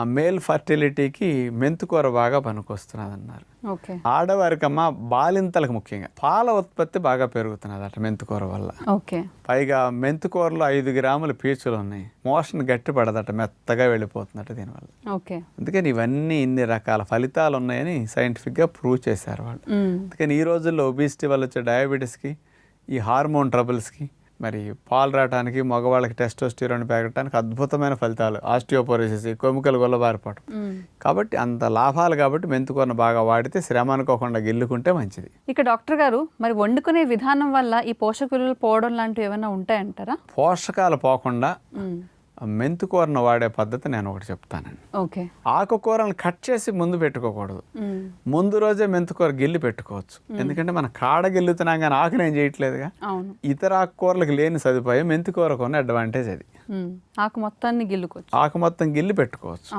ఆ మేల్ ఫర్టిలిటీకి మెంతుకూర బాగా పనికొస్తున్నది అన్నారు ఆడవారికమ్మ బాలింతలకు ముఖ్యంగా పాల ఉత్పత్తి బాగా పెరుగుతున్నది అట మెంతుకూర వల్ల. ఓకే. పైగా మెంతుకూరలో ఐదు గ్రాముల పీచులు ఉన్నాయి. మోషన్ గట్టి పడదట మెత్తగా వెళ్ళిపోతుందట దీనివల్ల. అందుకని ఇవన్నీ ఇన్ని రకాల ఫలితాలు ఉన్నాయని సైంటిఫిక్గా ప్రూవ్ చేశారు వాళ్ళు. అందుకని ఈ రోజుల్లో ఒబిసిటీ వల్ల వచ్చే డయాబెటీస్కి ఈ హార్మోన్ ట్రబుల్స్కి మరి పాలు రావడానికి మగవాళ్ళకి టెస్టోస్టిరోన్ పెరగడానికి అద్భుతమైన ఫలితాలు. ఆస్టియోపోరోసిస్ కొమ్మికలు గొల్లబారిపోవడం. కాబట్టి అంత లాభాలు కాబట్టి మెంతుకూరను బాగా వాడితే శ్రమ అనుకోకుండా గిల్లుకుంటే మంచిది. ఇక డాక్టర్ గారు మరి వండుకునే విధానం వల్ల ఈ పోషక విలువలు పోవడం లాంటివి ఏమైనా ఉంటాయంటారా? పోషకాలు పోకుండా మెంతుకూరను వాడే పద్ధతి నేను ఒకటి చెప్తానండి. ఓకే. ఆకుకూరను కట్ చేసి ముందు పెట్టుకోకూడదు. ముందు రోజే మెంతుకూర గిల్లి పెట్టుకోవచ్చు. ఎందుకంటే మన కాడ గిల్లుతున్నాం కానీ ఆకుని ఏం చేయట్లేదుగా. ఇతర ఆకుకూరలకు లేని సదుపాయం మెంతికూరకు ఉన్న అడ్వాంటేజ్ అది. ఆకు మొత్తాన్ని గిల్లుకోవచ్చు. ఆకు మొత్తం గిల్లి పెట్టుకోవచ్చు.